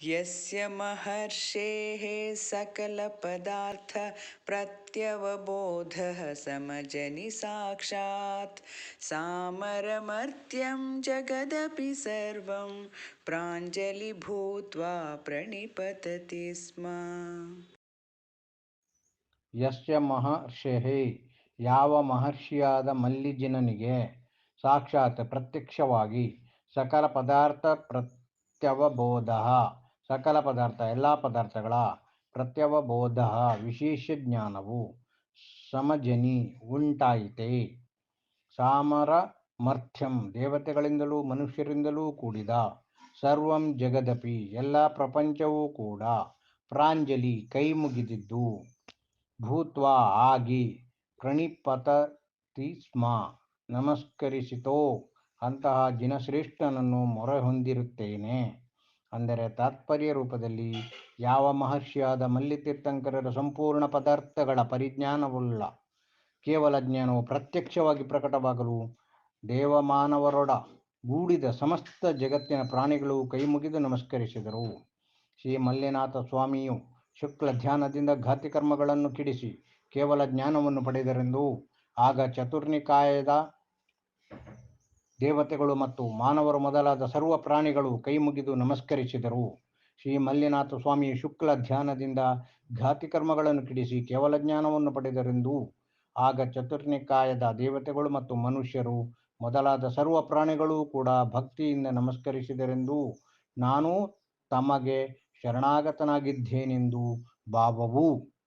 ಯಸ್ಯ ಮಹರ್ಷೇಃ ಸಕಲಪದಾರ್ಥ ಪ್ರತ್ಯವಬೋಧಃ ಸಮಜನಿ ಸಾಕ್ಷಾತ್ ಸಾಮರಮರ್ತ್ಯಂ ಜಗದಪಿ ಸರ್ವಂ ಪ್ರಾಂಜಲಿ ಭೂತ್ವಾ ಪ್ರಣಿಪತತಿ ಸ್ಮ ಯಸ್ಯ ಮಹರ್ಷೇಃ ಯಾವ ಮಹರ್ಷಿಯಾದ ಮಲ್ಲಿಜಿನನಿಗೆ ಸಾಕ್ಷಾತ್ ಪ್ರತ್ಯಕ್ಷವಾಗಿ ಸಕಲ ಪದಾರ್ಥ ಪ್ರತ್ಯವಬೋಧ ಸಕಲ ಪದಾರ್ಥ, ಎಲ್ಲ ಪದಾರ್ಥಗಳ ಪ್ರತ್ಯವಬೋಧ ವಿಶೇಷ ಜ್ಞಾನವು ಸಮಜನಿ ಉಂಟಾಯಿತೆ. ಸಾಮರಮರ್ಥ್ಯಂ ದೇವತೆಗಳಿಂದಲೂ ಮನುಷ್ಯರಿಂದಲೂ ಕೂಡಿದ ಸರ್ವಂ ಜಗದಪಿ ಎಲ್ಲ ಪ್ರಪಂಚವೂ ಕೂಡ ಪ್ರಾಂಜಲಿ ಕೈ ಮುಗಿದಿದ್ದು ಭೂತ್ವ ಆಗಿ ಪ್ರಣಿಪತತಿ ಸ್ಮ ನಮಸ್ಕರಿಸಿತೋ, ಅಂತಹ ಜಿನಶ್ರೇಷ್ಠನನ್ನು ಮೊರೆ ಹೊಂದಿರುತ್ತೇನೆ. ಅಂದರೆ ತಾತ್ಪರ್ಯ ರೂಪದಲ್ಲಿ ಯಾವ ಮಹರ್ಷಿಯಾದ ಮಲ್ಲಿತೀರ್ಥಂಕರರ ಸಂಪೂರ್ಣ ಪದಾರ್ಥಗಳ ಪರಿಜ್ಞಾನವುಳ್ಳ ಕೇವಲ ಜ್ಞಾನವು ಪ್ರತ್ಯಕ್ಷವಾಗಿ ಪ್ರಕಟವಾಗಲು ದೇವಮಾನವರೊಡ ಗೂಡಿದ ಸಮಸ್ತ ಜಗತ್ತಿನ ಪ್ರಾಣಿಗಳು ಕೈಮುಗಿದು ನಮಸ್ಕರಿಸಿದರು. ಶ್ರೀ ಮಲ್ಲಿನಾಥ ಸ್ವಾಮಿಯು ಶುಕ್ಲ ಧ್ಯಾನದಿಂದ ಘಾತಿ ಕರ್ಮಗಳನ್ನು ಕಿಡಿಸಿ ಕೇವಲ ಜ್ಞಾನವನ್ನು ಪಡೆದರೆಂದು ಆಗ ಚತುರ್ನಿಕಾಯದ ದೇವತೆಗಳು ಮತ್ತು ಮಾನವರು ಮೊದಲಾದ ಸರ್ವ ಪ್ರಾಣಿಗಳು ಕೈಮುಗಿದು ನಮಸ್ಕರಿಸಿದರು. ಶ್ರೀ ಮಲ್ಲಿನಾಥ ಸ್ವಾಮಿ ಶುಕ್ಲ ಧ್ಯಾನದಿಂದ ಘಾತಿ ಕರ್ಮಗಳನ್ನು ಕಿಡಿಸಿ ಕೇವಲ ಜ್ಞಾನವನ್ನು ಪಡೆದರೆಂದು. ಆಗ ಚತುರ್ನಿಕಾಯದ ದೇವತೆಗಳು ಮತ್ತು ಮನುಷ್ಯರು ಮೊದಲಾದ ಸರ್ವ ಪ್ರಾಣಿಗಳು ಕೂಡ ಭಕ್ತಿಯಿಂದ ನಮಸ್ಕರಿಸಿದರೆಂದು. ನಾನು ತಮಗೆ ಶರಣಾಗತನಾಗಿದ್ದೇನೆಂದು ಭಾವವು.